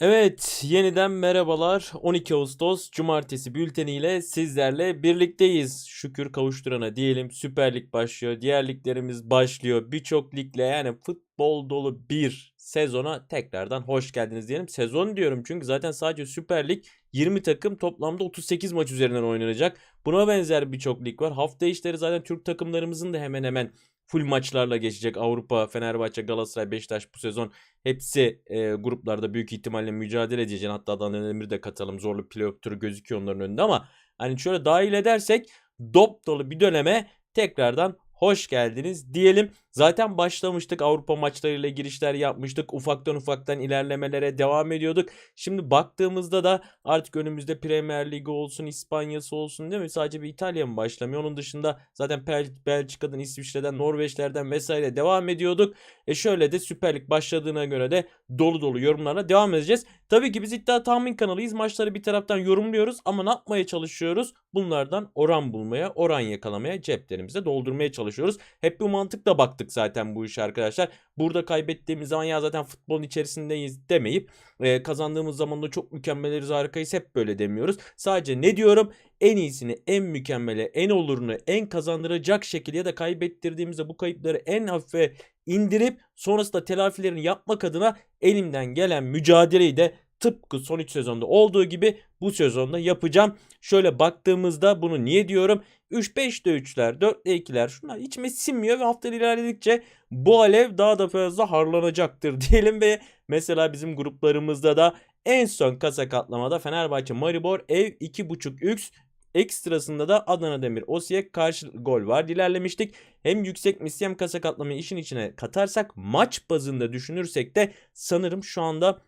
Evet, yeniden merhabalar. 12 Ağustos Cumartesi bülteniyle sizlerle birlikteyiz. Şükür kavuşturana diyelim. Süper Lig başlıyor, diğer liglerimiz başlıyor. Birçok ligle yani futbol dolu bir sezona tekrardan hoş geldiniz diyelim. Sezon diyorum çünkü zaten sadece Süper Lig 20 takım toplamda 38 maç üzerinden oynanacak. Buna benzer birçok lig var. Hafta içleri zaten Türk takımlarımızın da hemen hemen full maçlarla geçecek. Avrupa, Fenerbahçe, Galatasaray, Beşiktaş bu sezon hepsi e, gruplarda büyük ihtimalle mücadele edecek. Hatta Adana Demir'i de katalım. Zorlu playoff turu gözüküyor onların önünde ama hani şöyle dahil edersek dop dolu bir döneme tekrardan hoş geldiniz diyelim. Zaten başlamıştık Avrupa maçlarıyla girişler yapmıştık. Ufaktan ufaktan ilerlemelere devam ediyorduk. Şimdi baktığımızda da artık önümüzde Premier Ligi olsun, İspanya'sı olsun değil mi? Sadece bir İtalya mı başlamıyor? Onun dışında zaten Bel- Belçika'dan, İsviçre'den, Norveçlerden vesaire devam ediyorduk. E şöyle de Süper Lig başladığına göre de dolu dolu yorumlarla devam edeceğiz. Tabii ki biz iddia tahmin kanalıyız. Maçları bir taraftan yorumluyoruz ama ne yapmaya çalışıyoruz? Bunlardan oran bulmaya, oran yakalamaya, ceplerimize doldurmaya çalışıyoruz. Hep bu mantıkla baktık zaten bu işe arkadaşlar. Burada kaybettiğimiz zaman ya zaten futbolun içerisindeyiz demeyip e, kazandığımız zaman da çok mükemmeliz harikayız hep böyle demiyoruz. Sadece ne diyorum? En iyisini, en mükemmele, en olurunu, en kazandıracak şekilde ya da kaybettirdiğimizde bu kayıpları en hafife indirip sonrasında telafilerini yapmak adına elimden gelen mücadeleyi de tıpkı son 3 sezonda olduğu gibi bu sezonda yapacağım. Şöyle baktığımızda bunu niye diyorum? 3-5'te 3'ler, 4'te 2'ler şunlar içime sinmiyor ve haftalar ilerledikçe bu alev daha da fazla harlanacaktır diyelim ve mesela bizim gruplarımızda da en son kasa katlamada Fenerbahçe Maribor ev 2.5 üks Ekstrasında da Adana Demir Osijek karşı gol var. İlerlemiştik. Hem yüksek misli hem kasa katlamayı işin içine katarsak maç bazında düşünürsek de sanırım şu anda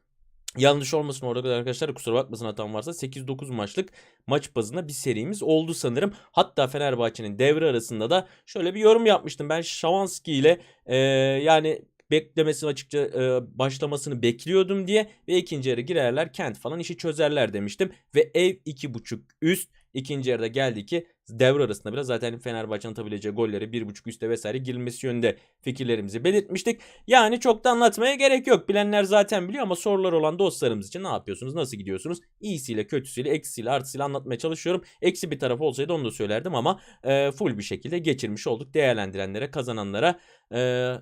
Yanlış olmasın orada arkadaşlar kusura bakmasın hatam varsa 8-9 maçlık maç bazında bir serimiz oldu sanırım. Hatta Fenerbahçe'nin devre arasında da şöyle bir yorum yapmıştım. Ben Şavanski ile e, yani beklemesini açıkça e, başlamasını bekliyordum diye ve ikinci yarı girerler Kent falan işi çözerler demiştim. Ve ev 2.5 üst ikinci yarıda geldi ki devre arasında biraz zaten Fenerbahçe'nin atabileceği golleri 1.5 üstte vesaire girilmesi yönünde fikirlerimizi belirtmiştik. Yani çok da anlatmaya gerek yok. Bilenler zaten biliyor ama sorular olan dostlarımız için ne yapıyorsunuz? Nasıl gidiyorsunuz? İyisiyle, kötüsüyle, eksisiyle, artısıyla anlatmaya çalışıyorum. Eksi bir taraf olsaydı onu da söylerdim ama e, full bir şekilde geçirmiş olduk. Değerlendirenlere, kazananlara e,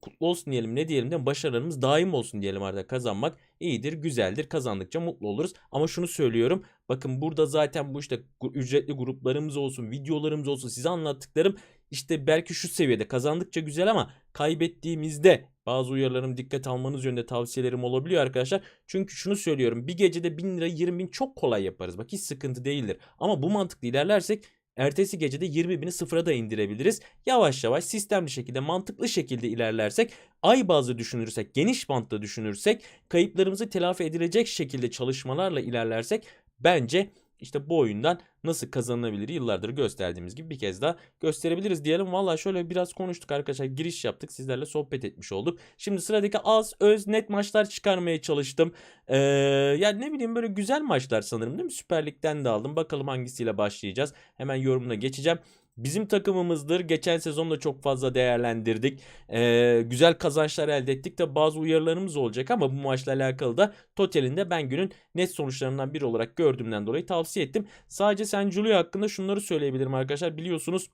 kutlu olsun diyelim. Ne diyelim de başarılarımız daim olsun diyelim artık kazanmak iyidir güzeldir. Kazandıkça mutlu oluruz. Ama şunu söylüyorum. Bakın burada zaten bu işte ücretli gruplarımız olsun videolarımız olsun size anlattıklarım işte belki şu seviyede. Kazandıkça güzel ama kaybettiğimizde bazı uyarılarım dikkat almanız yönünde tavsiyelerim olabiliyor arkadaşlar. Çünkü şunu söylüyorum. Bir gecede 1000 lira 20 bin çok kolay yaparız. Bak hiç sıkıntı değildir. Ama bu mantıkla ilerlersek Ertesi gecede 20 bini sıfıra da indirebiliriz. Yavaş yavaş sistemli şekilde mantıklı şekilde ilerlersek ay bazlı düşünürsek geniş bantta düşünürsek kayıplarımızı telafi edilecek şekilde çalışmalarla ilerlersek bence işte bu oyundan nasıl kazanılabilir yıllardır gösterdiğimiz gibi bir kez daha gösterebiliriz diyelim. Valla şöyle biraz konuştuk arkadaşlar giriş yaptık sizlerle sohbet etmiş olduk. Şimdi sıradaki az öz net maçlar çıkarmaya çalıştım. Ee, yani ne bileyim böyle güzel maçlar sanırım değil mi? Süper Lig'den de aldım. Bakalım hangisiyle başlayacağız. Hemen yorumuna geçeceğim. Bizim takımımızdır. Geçen sezon da çok fazla değerlendirdik. Ee, güzel kazançlar elde ettik de bazı uyarılarımız olacak ama bu maçla alakalı da totalinde ben günün net sonuçlarından biri olarak gördüğümden dolayı tavsiye ettim. Sadece San Julio hakkında şunları söyleyebilirim arkadaşlar. Biliyorsunuz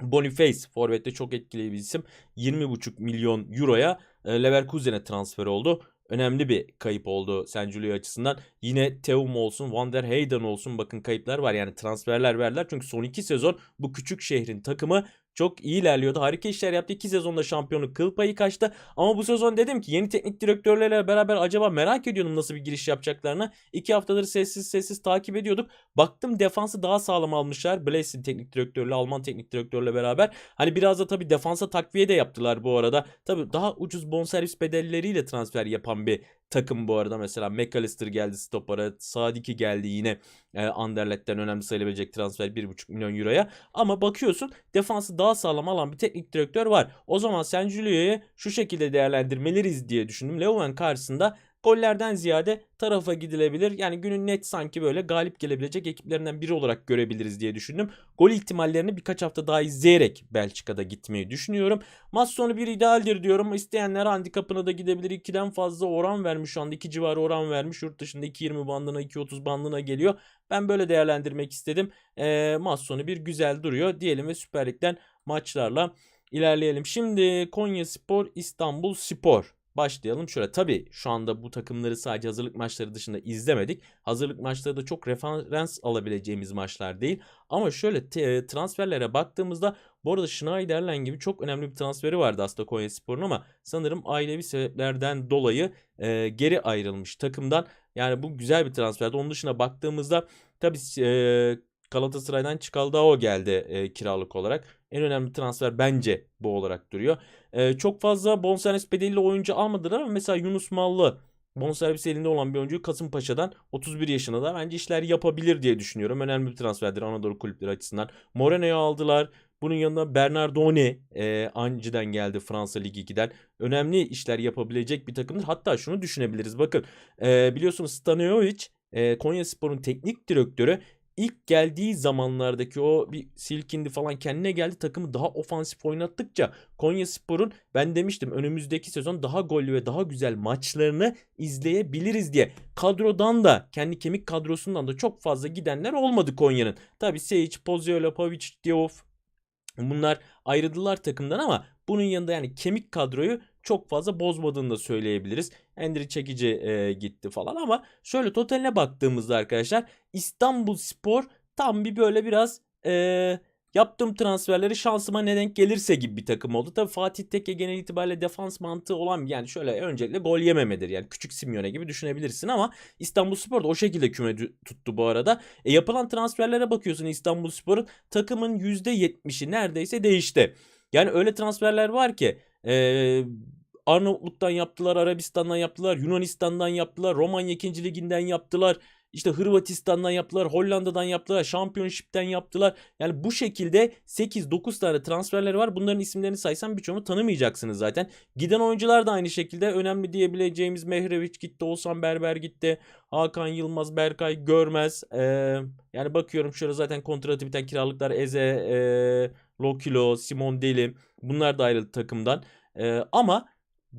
Boniface forvette çok etkili bir isim. 20,5 milyon euroya e, Leverkusen'e transfer oldu önemli bir kayıp oldu San Julio açısından. Yine Teum olsun, Van der Heyden olsun bakın kayıplar var. Yani transferler verdiler. Çünkü son iki sezon bu küçük şehrin takımı çok iyi ilerliyordu. Harika işler yaptı. İki sezonda şampiyonluk kıl payı kaçtı. Ama bu sezon dedim ki yeni teknik direktörlerle beraber acaba merak ediyordum nasıl bir giriş yapacaklarını. İki haftadır sessiz sessiz takip ediyorduk. Baktım defansı daha sağlam almışlar. Blaze'in teknik direktörle Alman teknik direktörle beraber. Hani biraz da tabii defansa takviye de yaptılar bu arada. Tabii daha ucuz bonservis bedelleriyle transfer yapan bir takım bu arada. Mesela McAllister geldi stopara. Sadiki geldi yine e, Anderlet'ten önemli sayılabilecek transfer 1,5 milyon euroya. Ama bakıyorsun defansı daha sağlam alan bir teknik direktör var. O zaman San Julio'yu şu şekilde değerlendirmeleriz diye düşündüm. Leuven karşısında gollerden ziyade tarafa gidilebilir. Yani günün net sanki böyle galip gelebilecek ekiplerinden biri olarak görebiliriz diye düşündüm. Gol ihtimallerini birkaç hafta daha izleyerek Belçika'da gitmeyi düşünüyorum. Maç sonu bir idealdir diyorum. İsteyenler handikapına da gidebilir. 2'den fazla oran vermiş şu anda. 2 civarı oran vermiş. Yurt dışında 2.20 bandına 2.30 bandına geliyor. Ben böyle değerlendirmek istedim. E, maç sonu bir güzel duruyor diyelim ve Süper Lig'den maçlarla ilerleyelim. Şimdi Konya Spor, İstanbul Spor. Başlayalım şöyle. Tabii şu anda bu takımları sadece hazırlık maçları dışında izlemedik. Hazırlık maçları da çok referans alabileceğimiz maçlar değil. Ama şöyle te- transferlere baktığımızda bu arada Schneiderlin gibi çok önemli bir transferi vardı aslında Konya Spor'un ama sanırım ailevi sebeplerden dolayı e, geri ayrılmış takımdan. Yani bu güzel bir transferdi. Onun dışına baktığımızda tabii e, Galatasaray'dan Çikaldao geldi e, kiralık olarak. En önemli transfer bence bu olarak duruyor. E, çok fazla bonservis bedeliyle oyuncu almadılar ama mesela Yunus Mallı bonservis elinde olan bir oyuncuyu Kasımpaşa'dan 31 yaşında da bence işler yapabilir diye düşünüyorum. Önemli bir transferdir Anadolu kulüpleri açısından. Moreno'yu aldılar. Bunun yanında Bernardone e, Anci'den geldi Fransa Ligi 2'den. Önemli işler yapabilecek bir takımdır. Hatta şunu düşünebiliriz. Bakın e, biliyorsunuz Stanojevic e, Konya Spor'un teknik direktörü ilk geldiği zamanlardaki o bir silkindi falan kendine geldi takımı daha ofansif oynattıkça Konya Spor'un ben demiştim önümüzdeki sezon daha gollü ve daha güzel maçlarını izleyebiliriz diye. Kadrodan da kendi kemik kadrosundan da çok fazla gidenler olmadı Konya'nın. Tabi Seyic, Poziola, Pavic, Diouf bunlar ayrıldılar takımdan ama bunun yanında yani kemik kadroyu çok fazla bozmadığını da söyleyebiliriz. Endri Çekici e, gitti falan ama şöyle totaline baktığımızda arkadaşlar İstanbul Spor tam bir böyle biraz e, yaptığım transferleri şansıma ne denk gelirse gibi bir takım oldu. Tabii Fatih Tekke genel itibariyle defans mantığı olan yani şöyle öncelikle gol yememedir. Yani küçük Simeone gibi düşünebilirsin ama İstanbul Spor da o şekilde küme tuttu bu arada. E, yapılan transferlere bakıyorsun İstanbul Spor'un takımın %70'i neredeyse değişti. Yani öyle transferler var ki ee, Arnavutluk'tan yaptılar, Arabistan'dan yaptılar, Yunanistan'dan yaptılar, Romanya 2. liginden yaptılar. İşte Hırvatistan'dan yaptılar, Hollanda'dan yaptılar, Championship'ten yaptılar. Yani bu şekilde 8-9 tane transferleri var. Bunların isimlerini saysam birçoğunu tanımayacaksınız zaten. Giden oyuncular da aynı şekilde önemli diyebileceğimiz Mehrevic gitti, Oğuzhan Berber gitti, Hakan Yılmaz, Berkay Görmez. Ee, yani bakıyorum şöyle zaten kontratı biten kiralıklar Eze, e, Lokilo, Simon Deli bunlar da ayrıldı takımdan. Ee, ama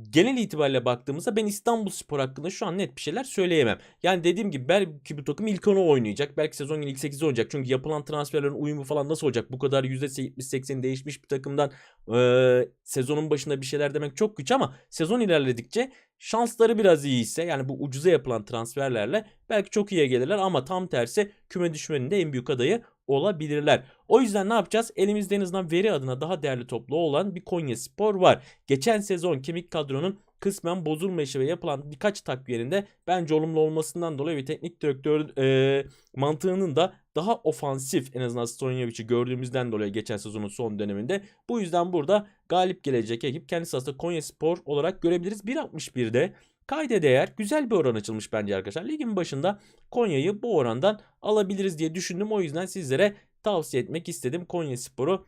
genel itibariyle baktığımızda ben İstanbul Spor hakkında şu an net bir şeyler söyleyemem. Yani dediğim gibi belki bu takım ilk 10'u oynayacak. Belki sezon ilk 8'i oynayacak. Çünkü yapılan transferlerin uyumu falan nasıl olacak? Bu kadar %70-80 değişmiş bir takımdan e, sezonun başında bir şeyler demek çok güç ama sezon ilerledikçe şansları biraz iyi ise yani bu ucuza yapılan transferlerle belki çok iyiye gelirler ama tam tersi küme düşmenin de en büyük adayı olabilirler. O yüzden ne yapacağız? Elimizde en azından veri adına daha değerli toplu olan bir Konya Spor var. Geçen sezon kemik kadronun kısmen bozulma işi ve yapılan birkaç takviyerinde bence olumlu olmasından dolayı ve teknik direktör e, mantığının da daha ofansif en azından Stonjevic'i gördüğümüzden dolayı geçen sezonun son döneminde. Bu yüzden burada galip gelecek ekip kendisi aslında Konya Spor olarak görebiliriz. 1.61'de kayda değer güzel bir oran açılmış bence arkadaşlar. Ligin başında Konya'yı bu orandan alabiliriz diye düşündüm. O yüzden sizlere tavsiye etmek istedim Konya Spor'u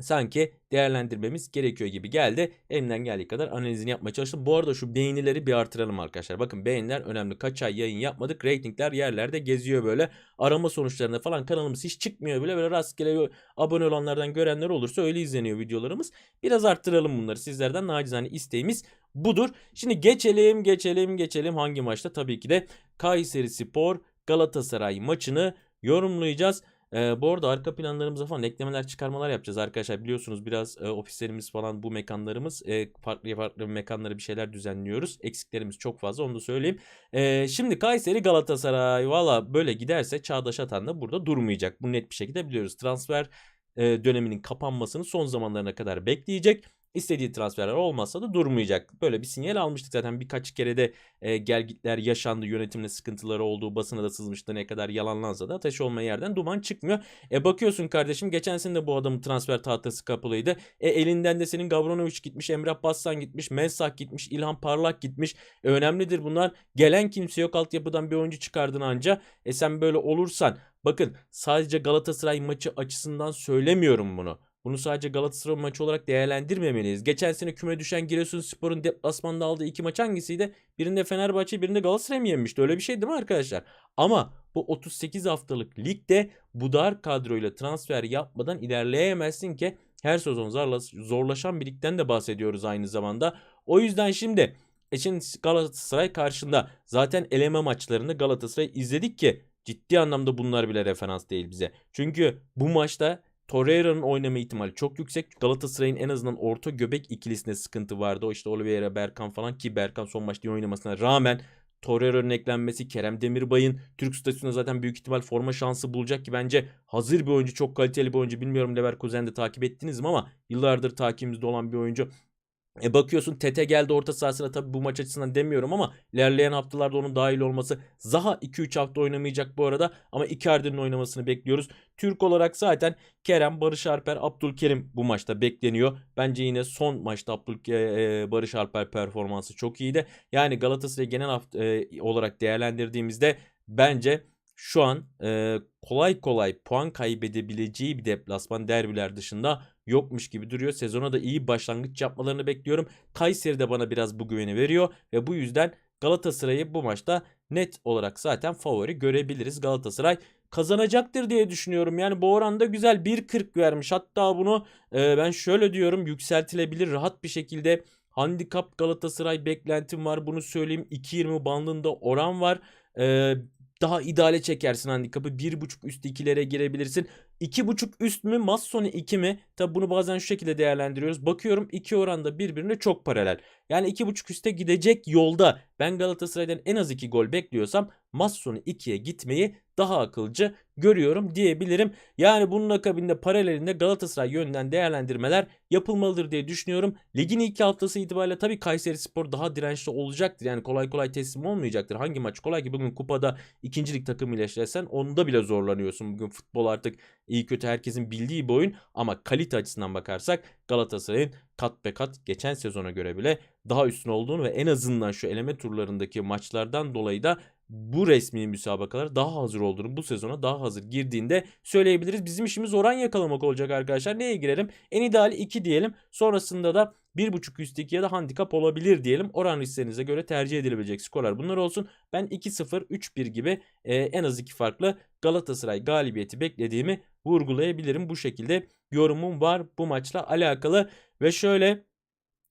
sanki değerlendirmemiz gerekiyor gibi geldi. Elimden geldiği kadar analizini yapmaya çalıştım. Bu arada şu beğenileri bir artıralım arkadaşlar. Bakın beğeniler önemli. Kaç ay yayın yapmadık. Ratingler yerlerde geziyor böyle. Arama sonuçlarında falan kanalımız hiç çıkmıyor bile. Böyle rastgele abone olanlardan görenler olursa öyle izleniyor videolarımız. Biraz arttıralım bunları. Sizlerden nacizane isteğimiz budur. Şimdi geçelim geçelim geçelim. Hangi maçta? Tabii ki de Kayseri Spor Galatasaray maçını yorumlayacağız. Ee, bu arada arka planlarımıza falan eklemeler çıkarmalar yapacağız arkadaşlar. Biliyorsunuz biraz e, ofislerimiz falan bu mekanlarımız e, farklı farklı mekanlara bir şeyler düzenliyoruz. Eksiklerimiz çok fazla onu da söyleyeyim. E, şimdi Kayseri Galatasaray valla böyle giderse Çağdaş Atan da burada durmayacak. Bu net bir şekilde biliyoruz. Transfer e, döneminin kapanmasını son zamanlarına kadar bekleyecek istediği transferler olmazsa da durmayacak. Böyle bir sinyal almıştık zaten birkaç kere de e, gelgitler yaşandı yönetimle sıkıntıları olduğu basına da sızmıştı ne kadar yalanlansa da ateş olmayan yerden duman çıkmıyor. E bakıyorsun kardeşim geçen sene de bu adamın transfer tahtası kapalıydı. E elinden de senin Gavronovic gitmiş, Emrah Bassan gitmiş, Mensak gitmiş, İlhan Parlak gitmiş. E, önemlidir bunlar. Gelen kimse yok altyapıdan bir oyuncu çıkardın anca. E sen böyle olursan bakın sadece Galatasaray maçı açısından söylemiyorum bunu bunu sadece Galatasaray maçı olarak değerlendirmemeliyiz. Geçen sene küme düşen Giresunspor'un deplasmanda aldığı iki maç hangisiydi? Birinde Fenerbahçe, birinde Galatasaray mı yenmişti? Öyle bir şey değil mi arkadaşlar? Ama bu 38 haftalık ligde bu dar kadroyla transfer yapmadan ilerleyemezsin ki her sezon zorla- zorlaşan bir ligden de bahsediyoruz aynı zamanda. O yüzden şimdi şimdi Galatasaray karşında zaten eleme maçlarını Galatasaray izledik ki ciddi anlamda bunlar bile referans değil bize. Çünkü bu maçta Torreira'nın oynama ihtimali çok yüksek. Galatasaray'ın en azından orta göbek ikilisinde sıkıntı vardı. O işte Oliveira, Berkan falan ki Berkan son maçta oynamasına rağmen Torreira'nın eklenmesi, Kerem Demirbay'ın Türk statüsünde zaten büyük ihtimal forma şansı bulacak ki bence hazır bir oyuncu, çok kaliteli bir oyuncu. Bilmiyorum Leverkusen'de takip ettiniz mi ama yıllardır takibimizde olan bir oyuncu. E bakıyorsun Tete geldi orta sahasına tabii bu maç açısından demiyorum ama ilerleyen haftalarda onun dahil olması Zaha 2-3 hafta oynamayacak bu arada ama Icardi'nin oynamasını bekliyoruz. Türk olarak zaten Kerem, Barış Alper, Abdülkerim bu maçta bekleniyor. Bence yine son maçta Abdül e, Barış Alper performansı çok iyiydi. Yani Galatasaray genel hafta, e, olarak değerlendirdiğimizde bence şu an e, kolay kolay puan kaybedebileceği bir deplasman derbiler dışında yokmuş gibi duruyor. Sezona da iyi başlangıç yapmalarını bekliyorum. Kayseri de bana biraz bu güveni veriyor ve bu yüzden Galatasaray'ı bu maçta net olarak zaten favori görebiliriz. Galatasaray kazanacaktır diye düşünüyorum. Yani bu oranda güzel 1.40 vermiş. Hatta bunu e, ben şöyle diyorum yükseltilebilir rahat bir şekilde. Handikap Galatasaray beklentim var. Bunu söyleyeyim. 2.20 bandında oran var. E, daha ideale çekersin handikapı. 1.5 üst ikilere girebilirsin. 2.5 üst mü maç sonu 2 mi? Tabi bunu bazen şu şekilde değerlendiriyoruz. Bakıyorum iki oranda birbirine çok paralel. Yani 2.5 üste gidecek yolda ben Galatasaray'dan en az 2 gol bekliyorsam maç sonu 2'ye gitmeyi daha akılcı görüyorum diyebilirim. Yani bunun akabinde paralelinde Galatasaray yönünden değerlendirmeler yapılmalıdır diye düşünüyorum. Ligin ilk haftası itibariyle tabii Kayseri Spor daha dirençli olacaktır. Yani kolay kolay teslim olmayacaktır. Hangi maç kolay ki bugün kupada ikincilik takımıyla eşleşsen onda bile zorlanıyorsun. Bugün futbol artık iyi kötü herkesin bildiği bir oyun ama kalite açısından bakarsak Galatasaray'ın kat be kat geçen sezona göre bile daha üstün olduğunu ve en azından şu eleme turlarındaki maçlardan dolayı da bu resmi müsabakalar daha hazır olduğunu bu sezona daha hazır girdiğinde söyleyebiliriz. Bizim işimiz oran yakalamak olacak arkadaşlar. Neye girelim? En ideali 2 diyelim. Sonrasında da 1.5 üst 2 ya da handikap olabilir diyelim. Oran listenize göre tercih edilebilecek skorlar bunlar olsun. Ben 2-0, 3-1 gibi e, en az 2 farklı Galatasaray galibiyeti beklediğimi vurgulayabilirim. Bu şekilde yorumum var bu maçla alakalı. Ve şöyle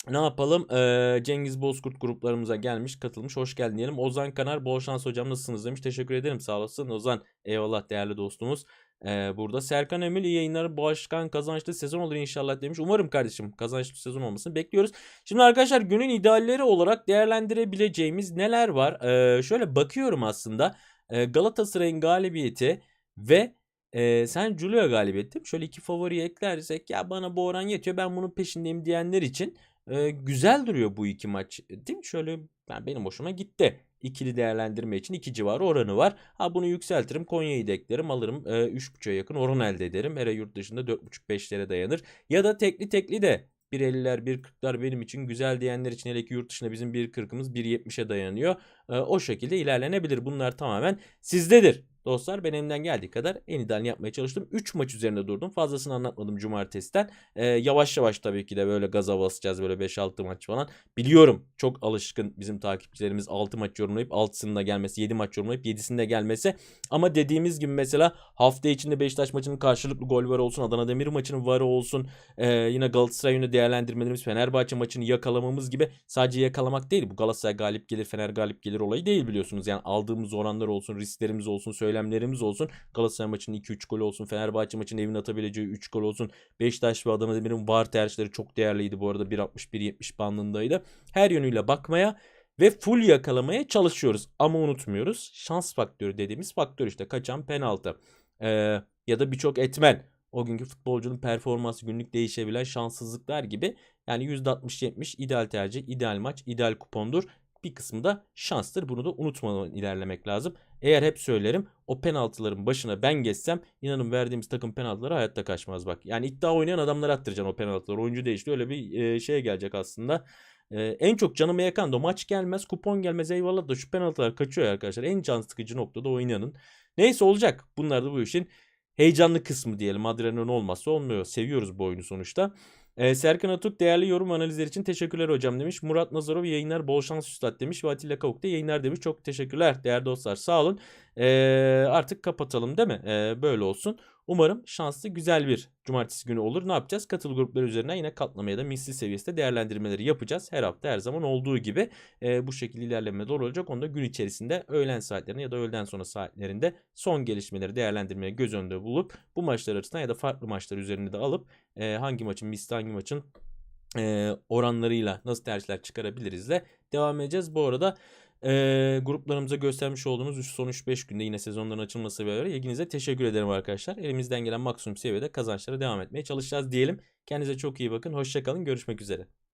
ne yapalım? Ee, Cengiz Bozkurt gruplarımıza gelmiş, katılmış. Hoş geldin diyelim. Ozan Kanar, bol şans hocam nasılsınız demiş. Teşekkür ederim. Sağ olasın. Ozan, eyvallah değerli dostumuz. Ee, burada Serkan Emil iyi yayınlar. Başkan kazançlı sezon olur inşallah demiş. Umarım kardeşim kazançlı sezon olmasını bekliyoruz. Şimdi arkadaşlar günün idealleri olarak değerlendirebileceğimiz neler var? Ee, şöyle bakıyorum aslında. Ee, Galatasaray'ın galibiyeti ve e, sen Julio galibiyeti. Şöyle iki favoriyi eklersek ya bana bu oran yetiyor ben bunun peşindeyim diyenler için e, güzel duruyor bu iki maç. Değil mi? Şöyle ben benim hoşuma gitti. İkili değerlendirme için iki civarı oranı var. Ha bunu yükseltirim. Konya'yı da. Alırım. E, 3.5'a yakın oran elde ederim. Ere yurt dışında 4.5-5'lere dayanır. Ya da tekli tekli de 1.50'ler 1.40'lar benim için güzel diyenler için hele ki yurt dışında bizim 1.40'ımız 1.70'e dayanıyor. E, o şekilde ilerlenebilir. Bunlar tamamen sizdedir. Dostlar ben elimden geldiği kadar en idealini yapmaya çalıştım. 3 maç üzerinde durdum. Fazlasını anlatmadım cumartesiden. Ee, yavaş yavaş tabii ki de böyle gaza basacağız böyle 5-6 maç falan. Biliyorum çok alışkın bizim takipçilerimiz 6 maç yorumlayıp 6'sının da gelmesi, 7 maç yorumlayıp 7'sinin de gelmesi. Ama dediğimiz gibi mesela hafta içinde Beşiktaş maçının karşılıklı gol var olsun, Adana Demir maçının varı olsun. Ee, yine Galatasaray yönü değerlendirmelerimiz, Fenerbahçe maçını yakalamamız gibi sadece yakalamak değil. Bu Galatasaray galip gelir, Fener galip gelir olayı değil biliyorsunuz. Yani aldığımız oranlar olsun, risklerimiz olsun, söylemlerimiz olsun. Galatasaray maçının 2-3 gol olsun. Fenerbahçe maçının evine atabileceği 3 gol olsun. Beşiktaş ve Adana Demir'in var tercihleri çok değerliydi bu arada. 1.60-1.70 bandındaydı. Her yönüyle bakmaya ve full yakalamaya çalışıyoruz. Ama unutmuyoruz. Şans faktörü dediğimiz faktör işte kaçan penaltı. Ee, ya da birçok etmen. O günkü futbolcunun performansı günlük değişebilen şanssızlıklar gibi. Yani %60-70 ideal tercih, ideal maç, ideal kupondur bir kısmı da şanstır. Bunu da unutmadan ilerlemek lazım. Eğer hep söylerim o penaltıların başına ben geçsem inanın verdiğimiz takım penaltıları hayatta kaçmaz bak. Yani iddia oynayan adamları attıracaksın o penaltıları. Oyuncu değişti öyle bir e, şeye gelecek aslında. E, en çok canımı yakan da maç gelmez kupon gelmez eyvallah da şu penaltılar kaçıyor arkadaşlar. En can sıkıcı noktada oynanın. Neyse olacak. Bunlar da bu işin heyecanlı kısmı diyelim. Adrenalin olmazsa olmuyor. Seviyoruz bu oyunu sonuçta. Ee, Serkan Atuk değerli yorum analizler için teşekkürler hocam demiş. Murat Nazarov yayınlar bol şans üstad demiş. Ve Atilla Kavuk da yayınlar demiş. Çok teşekkürler değerli dostlar sağ olun. Ee, artık kapatalım değil mi? Ee, böyle olsun. Umarım şanslı güzel bir cumartesi günü olur. Ne yapacağız? Katıl grupları üzerinden yine katlamaya da misli seviyesinde değerlendirmeleri yapacağız. Her hafta her zaman olduğu gibi e, bu şekilde ilerleme doğru olacak. Onu da gün içerisinde öğlen saatlerinde ya da öğleden sonra saatlerinde son gelişmeleri değerlendirmeye göz önünde bulup bu maçlar açısından ya da farklı maçlar üzerinde de alıp e, hangi maçın misli hangi maçın e, oranlarıyla nasıl tercihler çıkarabiliriz de devam edeceğiz. Bu arada e, gruplarımıza göstermiş olduğumuz son 3-5 günde yine sezonların açılması beraber ilginize teşekkür ederim arkadaşlar. Elimizden gelen maksimum seviyede kazançlara devam etmeye çalışacağız diyelim. Kendinize çok iyi bakın. Hoşçakalın. Görüşmek üzere.